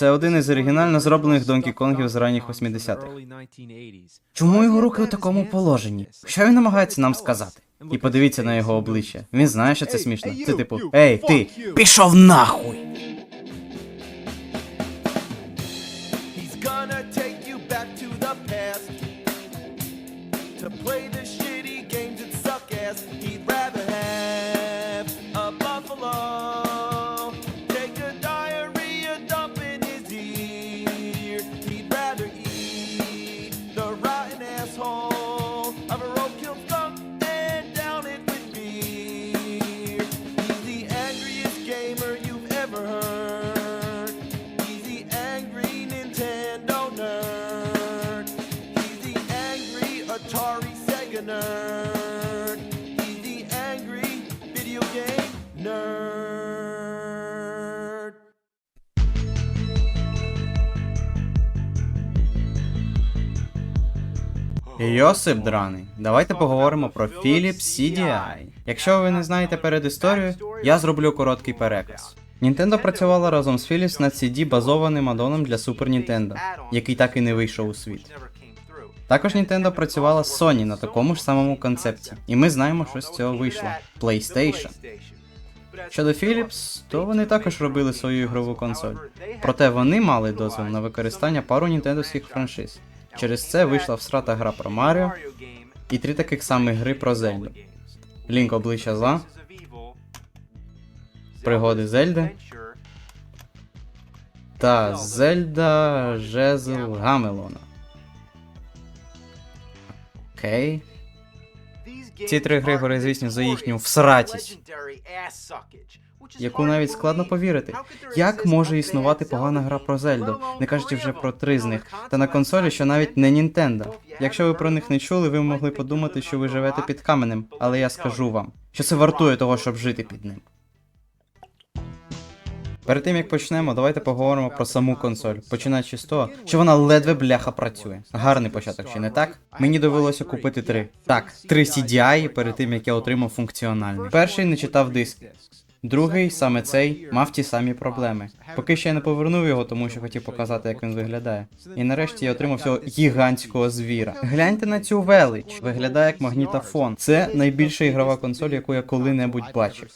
Це один із оригінально зроблених Донкі Конгів з ранніх 80-х. Чому його руки у такому положенні? Що він намагається нам сказати? І подивіться на його обличчя. Він знає, що це смішно. Це типу, ей, ти, пішов нахуй! Йосип драний. Давайте поговоримо про Philips CDI. Якщо ви не знаєте передісторію, я зроблю короткий переказ. Nintendo працювала разом з Philips над CD базованим адоном для Super Nintendo, який так і не вийшов у світ. Також Nintendo працювала з Sony на такому ж самому концепті, і ми знаємо, що з цього вийшло PlayStation. Щодо Philips, то вони також робили свою ігрову консоль. Проте вони мали дозвіл на використання пару нінтендовських франшиз. Через це вийшла всрата гра про Маріо і три таких самих гри про Зельду. Лінк обличчя зла, пригоди Зельди та Зельда Жезл Гамелона. Окей. Ці три гри горизвісні за їхню всратість, яку навіть складно повірити. Як може існувати погана гра про Зельду, не кажучи вже про три з них, та на консолі, що навіть не Нінтендо. Якщо ви про них не чули, ви могли подумати, що ви живете під каменем, але я скажу вам, що це вартує того, щоб жити під ним. Перед тим як почнемо, давайте поговоримо про саму консоль, починаючи з того, що вона ледве бляха працює. Гарний початок, чи не так? Мені довелося купити три. Так, три CDI перед тим як я отримав функціональний. Перший не читав диски. Другий, саме цей, мав ті самі проблеми. Поки ще я не повернув його, тому що хотів показати, як він виглядає. І нарешті я отримав цього гігантського звіра. Гляньте на цю велич. Виглядає як магнітофон. Це найбільша ігрова консоль, яку я коли-небудь бачив.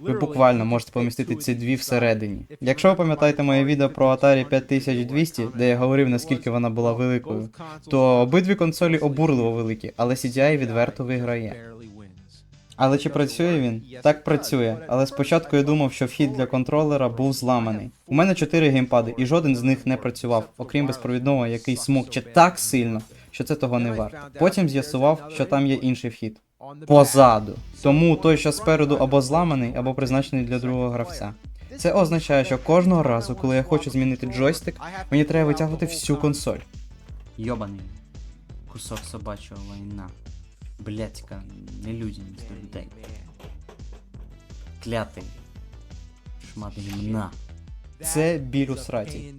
Ви буквально можете помістити ці дві всередині. Якщо ви пам'ятаєте моє відео про Atari 5200, де я говорив наскільки вона була великою, то обидві консолі обурливо великі, але CDI відверто виграє. Але чи працює він? Так працює, але спочатку я думав, що вхід для контролера був зламаний. У мене чотири геймпади, і жоден з них не працював, окрім безпровідного, який смокче так сильно, що це того не варто. Потім з'ясував, що там є інший вхід. Позаду. Тому той, що спереду або зламаний, або призначений для другого гравця. Це означає, що кожного разу, коли я хочу змінити джойстик, мені треба витягувати всю консоль. Йобаний кусок собачого лайна. Блядька, нелюдяність до людей. Клятий. Шмат гімна. Це біль у сраті.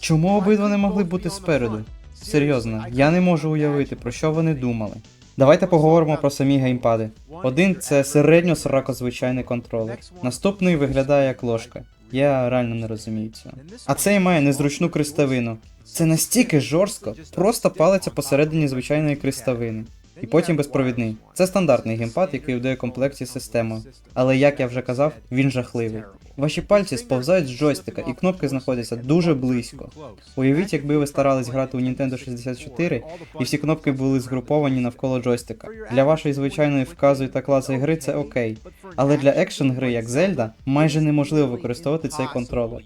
Чому обидва не могли бути спереду? Серйозно, я не можу уявити, про що вони думали. Давайте поговоримо про самі геймпади. Один це середньо сорокозвичайний контролер. Наступний виглядає як ложка. Я реально не розумію цього. А цей має незручну крестовину. Це настільки жорстко, просто палиться посередині звичайної крестовини. І потім безпровідний. Це стандартний геймпад, який в комплекті з системою. Але як я вже казав, він жахливий. Ваші пальці сповзають з джойстика, і кнопки знаходяться дуже близько. Уявіть, якби ви старались грати у Nintendo 64, і всі кнопки були згруповані навколо джойстика. Для вашої звичайної вказуй та класу гри це окей. Але для екшен гри, як Зельда, майже неможливо використовувати цей контролер.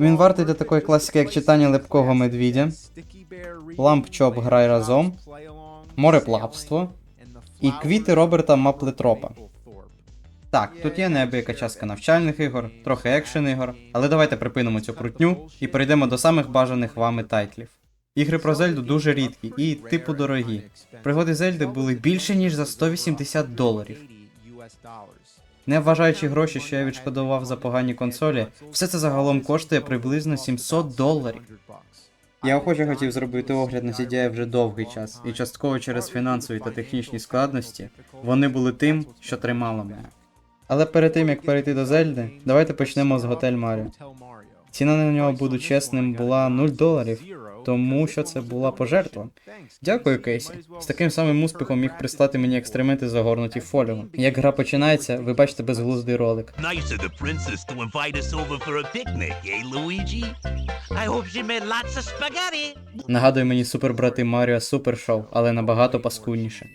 Він вартий для такої класики, як читання липкого медвідя, ламп чоп грай разом, мореплавство і квіти Роберта Маплетропа. Так, тут є неабияка частка навчальних ігор, трохи екшен ігор, але давайте припинимо цю крутню і перейдемо до самих бажаних вами тайтлів. Ігри про Зельду дуже рідкі і типу дорогі. Пригоди Зельди були більше ніж за 180 доларів. Не вважаючи гроші, що я відшкодував за погані консолі, все це загалом коштує приблизно 700 доларів. Я охоче хотів зробити огляд на CDI вже довгий час, і частково через фінансові та технічні складності вони були тим, що тримало мене. Але перед тим як перейти до Зельди, давайте почнемо з Готель Маріо. Ціна на нього, буду чесним, була 0 доларів, тому що це була пожертва. Дякую, Кейсі. З таким самим успіхом міг прислати мені екстременти загорнуті в фоліо. Як гра починається, ви бачите безглуздий ролик. Nice of the princess to invite us over for a picnic, eh, Luigi? I hope she made lots of spaghetti. Нагадує мені супербрати Маріо Супер Шоу, але набагато паскудніше.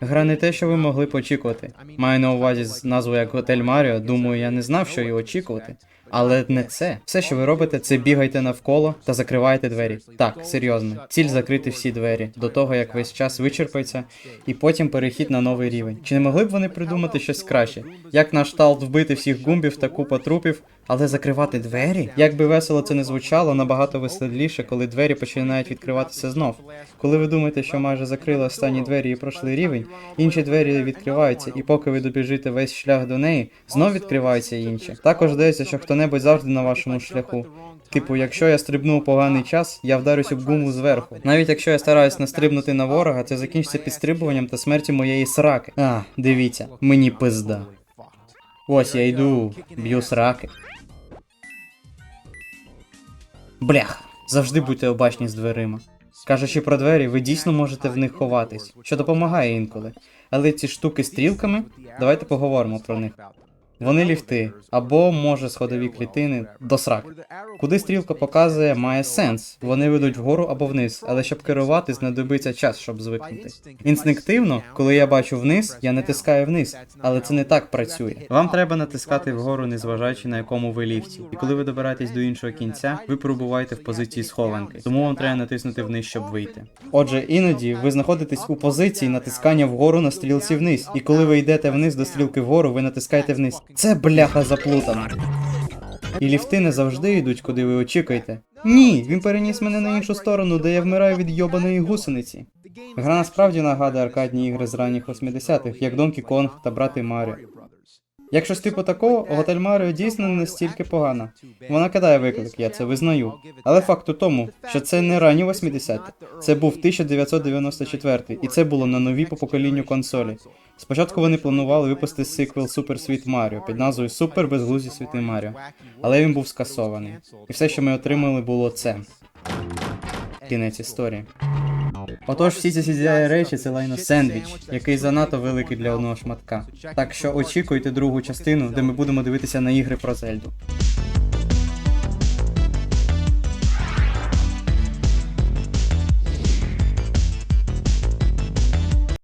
Гра не те, що ви могли б очікувати. Маю на увазі з назвою як Готель Маріо, думаю, я не знав, що його очікувати. Але не це. Все, що ви робите, це бігаєте навколо та закриваєте двері. Так, серйозно. Ціль закрити всі двері до того, як весь час вичерпається, і потім перехід на новий рівень. Чи не могли б вони придумати щось краще? Як на шталт вбити всіх гумбів та купа трупів, але закривати двері? Як би весело це не звучало, набагато веселіше, коли двері починають відкриватися знов. Коли ви думаєте, що майже закрили останні двері і пройшли рівень, інші двері відкриваються, і поки ви добіжите весь шлях до неї, знов відкриваються інші. Також здається, що хто-небудь завжди на вашому шляху. Типу, якщо я стрибну у поганий час, я вдарюсь об гуму зверху. Навіть якщо я стараюсь настрибнути на ворога, це закінчиться підстрибуванням та смертю моєї сраки. А, дивіться, мені пизда. Ось я йду, б'ю сраки. Блях, завжди будьте обачні з дверима. Кажучи про двері, ви дійсно можете в них ховатись, що допомагає інколи. Але ці штуки з стрілками, давайте поговоримо про них. Вони ліфти, або, може, сходові клітини до срак. Куди стрілка показує, має сенс. Вони ведуть вгору або вниз, але щоб керувати, знадобиться час, щоб звикнути. Інстинктивно, коли я бачу вниз, я натискаю вниз, але це не так працює. Вам треба натискати вгору, незважаючи на якому ви ліфті. І коли ви добираєтесь до іншого кінця, ви перебуваєте в позиції схованки, тому вам треба натиснути вниз, щоб вийти. Отже, іноді ви знаходитесь у позиції натискання вгору на стрілці вниз, і коли ви йдете вниз до стрілки вгору, ви натискаєте вниз. Це бляха заплутано. І ліфти не завжди йдуть, куди ви очікуєте. Ні, він переніс мене на іншу сторону, де я вмираю від йобаної гусениці. Гра насправді нагадує аркадні ігри з ранніх 80-х, як Donkey Kong та брати Маріо. Як щось типу такого, Готель Маріо дійсно не настільки погана. Вона кидає виклик, я це визнаю. Але факт у тому, що це не ранні 80-ті. Це був 1994 і це було на новій по поколінню консолі. Спочатку вони планували випустити сиквел Super Sweet Mario під назвою Супер безглузді світи Маріо, але він був скасований. І все, що ми отримали, було це. Кінець історії. Отож, всі ці CGI речі це лайно сендвіч, який занадто великий для одного шматка. Так що очікуйте другу частину, де ми будемо дивитися на ігри про Зельду.